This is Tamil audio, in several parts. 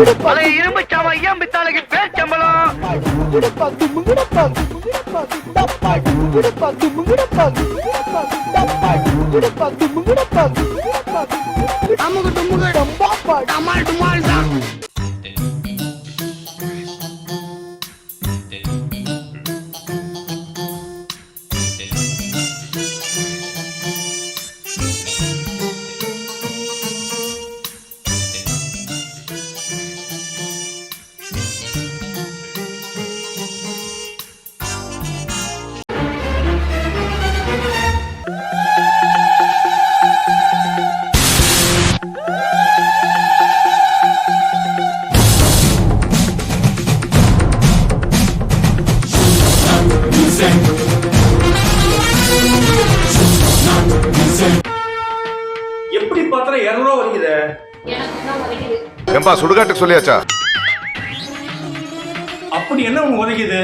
பழைய இரும்பு சாமா ஐயம் பித்தாளைக்கு பேர் சம்பளம். அமுகு டுமுகு. டமால் டுமால் தான் எப்படி பார்த்தாலும் இரநூறுவா உதைக்குது ஏம்பா சுடுகாட்டுக்கு சொல்லியாச்சா? அப்படி என்ன உங்க உதைக்குது?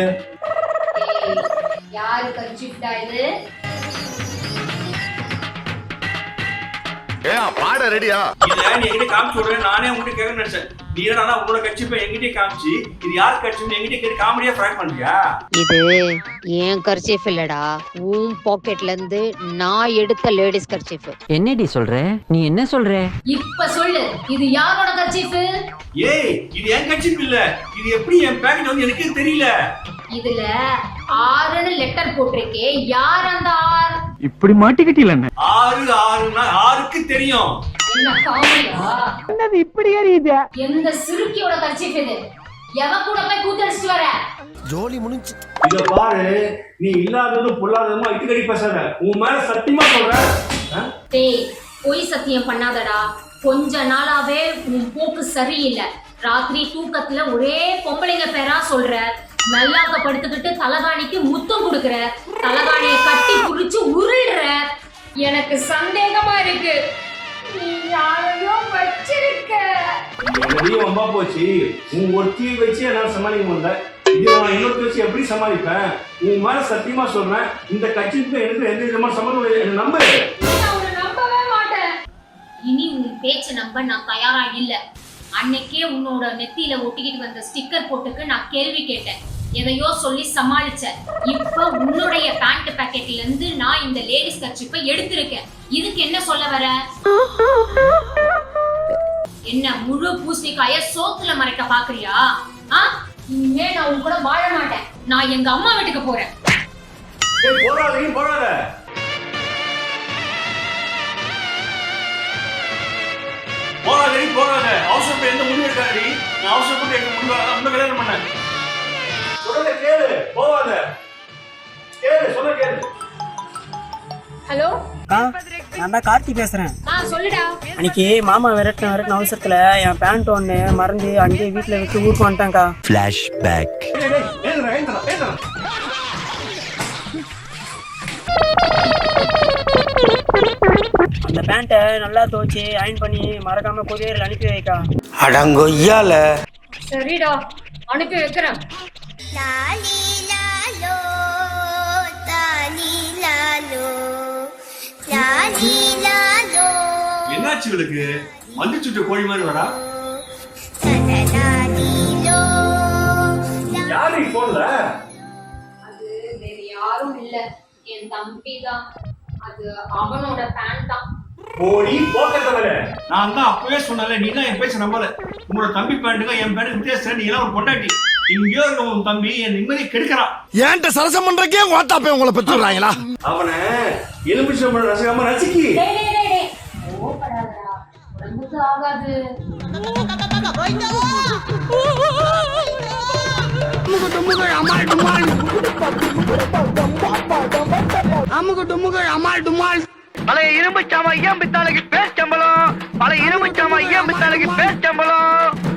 யாரு கர்ச்சிப்டா ஏன் பாட ரெடியா? இத நீ என்கிட்ட காமிச்சு விடுறேன் நானே உங்ககிட்ட கேட்க நினைச்சேன். நீ என்னடா உங்களோட கட்சி போய் என்கிட்டயே காமிச்சு இது யார் கட்சின்னு என்கிட்ட கேட்டு காமெடியா ஃபிராக் பண்றியா? இது ஏன் கர்ச்சீஃப் இல்லடா. உன் பாக்கெட்ல இருந்து நான் எடுத்த லேடிஸ் கர்ச்சீஃப் என்னடி சொல்ற? நீ என்ன சொல்ற? இப்ப சொல்லு இது யாரோட கர்ச்சீஃப் ஏய் இது என் கட்சி இல்ல. இது எப்படி என் பேக்கெட் வந்து எனக்கு தெரியல. இதுல ஆறுன்னு லெட்டர் போட்டிருக்கே. யார் அந்த ஆர் இப்படி மாட்டிக்கிட்டீல ஆறு ஆறுனா ஆறுக்கு தெரியும். என்ன காமெடியா என்னது இப்படி எரியுது எந்த சிறுக்கியோட கர்ச்சீஃப் இது. எவ கூட போய் கூத்தடிச்சிட்டு வர? இத பாரு நீ இல்லாததும் பொல்லாததுமா இட்டுக்கடி பேசாத. உன் மேல சத்தியமா சொல்றேன் ஆ? டேய் பொய் சத்தியம் பண்ணாதடா. கொஞ்ச நாளாவே உன் போக்கு சரியில்லை. ராத்திரி தூக்கத்துல ஒரே பொம்பளைங்க பேரா சொல்ற. மெல்லாக்க படுத்துக்கிட்டு தலகாணிக்கு முத்தம் கொடுக்குற தலகாணிய கட்டி புடிச்சு உருள்ற எனக்கு சந்தேகமா இருக்கு. நீ யாரையோ வச்சிருக்க. போச்சு. உன் ஒருத்தியை வச்சு என்னால சமாளிக்க முடியல. இது நான் இன்னொருத்தி வச்சு எப்படி சமாளிப்பேன்? உன் மேல சத்தியமா சொல்றேன். இந்த கட்சிக்கு எனக்கு எந்த விதமான சம்மந்தம் இல்லை. என்னை நம்பு. நான் உன்னை நம்பவே மாட்டேன். இனி உன் பேச்சை நம்ப நான் தயாரா இல்ல. அன்னைக்கே உன்னோட நெத்தியில ஒட்டிக்கிட்டு வந்த ஸ்டிக்கர் போட்டுக்கு நான் கேள்வி கேட்டேன். எதையோ சொல்லி சமாளிச்ச இப்ப உன்னுடைய பேண்ட் பாக்கெட்ல இருந்து நான் இந்த லேடிஸ் கர்ச்சிப்பை எடுத்திருக்கேன். இதுக்கு என்ன சொல்ல வர? என்ன முழு பூசணிக்காய சோத்துல மறைக்க பாக்குறியா? ஆ? இனிமே நான் உன் கூட வாழ மாட்டேன். நான் எங்க அம்மா வீட்டுக்கு போறேன். ஏய், போடாத நீ அவசரப்பட்டு எந்த முடிவு எடுக்காதடி நான் அவசரப்பட்டு எங்க முடிவு அந்த கல்யாணம் பண்ணேன் சொல்றத கேளு போகாத கேளு சொல்ல கேளு. ஹலோ? நான் தான் கார்த்தி பேசுறேன். அன்னைக்கு மாமா விரட்டின விரட்டின அவசரத்துல என் பேண்ட் ஒன்று மறந்து அங்கேயே வீட்டில் விட்டு ஊருக்கு வந்துட்டேன்க்கா. ஏந்திரா ஏந்திரா அந்த பேண்ட்டை நல்லா துவைச்சு அயன் பண்ணி மறக்காம கொரியரில் அனுப்பி வைக்கா. அடங்கொய்யால. சரிடா அனுப்பி வைக்கிறேன். என்னாச்சு இவளுக்கு? மஞ்சள் சுட்ட கோழி மாதிரி வரா? யாரு போன்ல அது வேற யாரும் இல்ல. என் தம்பி தான் அது அவனோட பேண்ட் தான். போடி போக்கத்தவர நான் தான் அப்பவே சொன்னல நீ தான் என் பேச்ச நம்பல உங்களோட தம்பி பேண்ட்டுக்கும் என் பேண்ட்டுக்கு வித்தியாசம் நீ எல்லாம் ஒரு பொண்டாட்டி. இங்கேயோ இருக்க உன் தம்பி என் நிம்மதி கெடுக்கிறான் ஏன்ட்ட சரசம் பண்றக்கே ஓட்டாப்பே உங்களை பெற்றுறாங்களா அவனை எலுமிச்சம்பழம் ரசிக்காம ரசிக்கி. டேய் டேய் டேய் டேய். கோவப்படாதடா. உடம்புக்கு ஆகாது. அமுகு டுமுகு அமால் டுமால். அமுகு டுமுகு அமால் டுமால். பழைய இரும்பு சாமா ஐயா பித்தாளுக்கு பேர் சம்பளம். பழைய இரும்பு சாமா ஐயா பித்தாளுக்கு பேர் சம்பளம்.